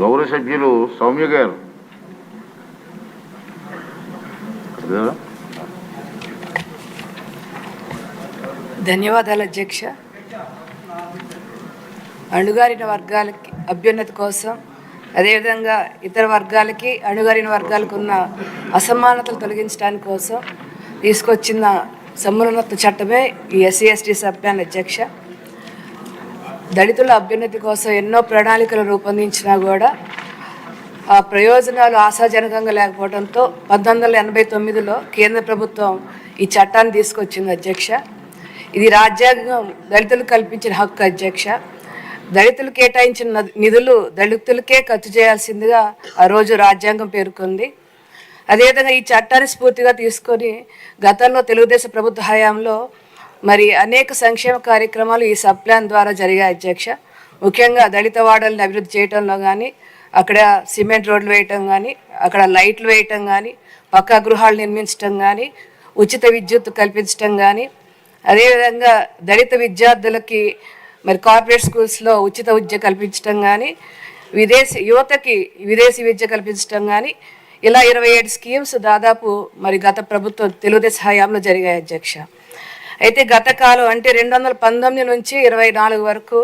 గౌరవ సభ్యులు సౌమ్య గారు. ధన్యవాదాలు అధ్యక్ష. అణుగారిన వర్గాలకి అభ్యున్నతి కోసం అదేవిధంగా ఇతర వర్గాలకి అణుగారిన వర్గాలకు ఉన్న అసమానతలు తొలగించడానికి కోసం తీసుకొచ్చిన సమున్నత చట్టమే ఈ ఎస్సీ ఎస్టీ సభ్యాన్ని అధ్యక్ష. దళితుల అభ్యున్నతి కోసం ఎన్నో ప్రణాళికలు రూపొందించినా కూడా ఆ ప్రయోజనాలు ఆశాజనకంగా లేకపోవడంతో పంతొమ్మిది వందల ఎనభై తొమ్మిదిలో కేంద్ర ప్రభుత్వం ఈ చట్టాన్ని తీసుకొచ్చింది అధ్యక్ష. ఇది రాజ్యాంగం దళితులకు కల్పించిన హక్కు అధ్యక్ష. దళితులు కేటాయించిన నిధులు దళితులకే ఖర్చు చేయాల్సిందిగా ఆ రోజు రాజ్యాంగం పేర్కొంది. అదేవిధంగా ఈ చట్టాన్ని స్ఫూర్తిగా తీసుకొని గతంలో తెలుగుదేశం ప్రభుత్వ హయాంలో మరి అనేక సంక్షేమ కార్యక్రమాలు ఈ సబ్ ప్లాన్ ద్వారా జరిగాయి అధ్యక్ష. ముఖ్యంగా దళిత వాడల్ని అభివృద్ధి చేయడంలో కానీ అక్కడ సిమెంట్ రోడ్లు వేయటం కానీ అక్కడ లైట్లు వేయటం కానీ పక్కా గృహాలు నిర్మించటం కానీ ఉచిత విద్యుత్ కల్పించటం కానీ అదేవిధంగా దళిత విద్యార్థులకి మరి కార్పొరేట్ స్కూల్స్లో ఉచిత విద్య కల్పించటం కానీ విదేశీ యువతకి విదేశీ విద్య కల్పించటం కానీ ఇలా ఇరవై ఏడు స్కీమ్స్ దాదాపు మరి గత ప్రభుత్వం తెలుగుదేశం హయాంలో జరిగాయి అధ్యక్ష. అయితే గత కాలం అంటే రెండు వందల పంతొమ్మిది నుంచి ఇరవై నాలుగు వరకు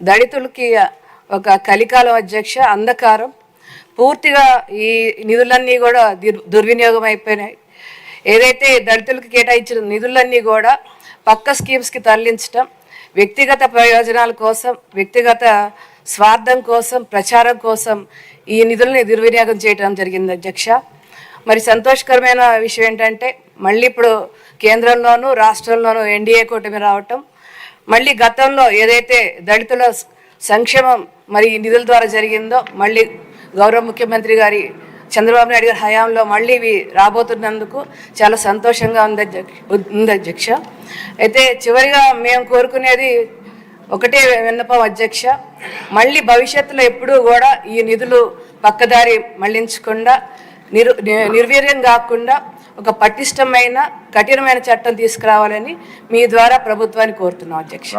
దళితులకి ఒక కలికాలం అధ్యక్ష అంధకారం. పూర్తిగా ఈ నిధులన్నీ కూడా దుర్- దుర్వినియోగం అయిపోయినాయి ఏదైతే దళితులకు కేటాయించిన నిధులన్నీ కూడా పక్క స్కీమ్స్కి తరలించడం వ్యక్తిగత ప్రయోజనాల కోసం వ్యక్తిగత స్వార్థం కోసం ప్రచారం కోసం ఈ నిధులని దుర్వినియోగం చేయడం జరిగింది అధ్యక్ష. మరి సంతోషకరమైన విషయం ఏంటంటే మళ్ళీ ఇప్పుడు కేంద్రంలోనూ రాష్ట్రంలోనూ ఎన్డీఏ కూటమి రావటం మళ్ళీ గతంలో ఏదైతే దళితుల సంక్షేమం మరి ఈ నిధుల ద్వారా జరిగిందో మళ్ళీ గౌరవ ముఖ్యమంత్రి గారి చంద్రబాబు నాయుడు గారి హయాంలో మళ్ళీ ఇవి రాబోతున్నందుకు చాలా సంతోషంగా ఉంది అధ్యక్ష ఉంది అధ్యక్ష. అయితే చివరిగా మేము కోరుకునేది ఒకటే విన్నపం అధ్యక్ష. మళ్ళీ భవిష్యత్తులో ఎప్పుడూ కూడా ఈ నిధులు పక్కదారి మళ్ళించకుండా నిర్ నిర్వీర్యం కాకుండా ఒక పటిష్టమైన కఠినమైన చట్టం తీసుకురావాలని మీ ద్వారా ప్రభుత్వాన్ని కోరుతున్నాం అధ్యక్ష.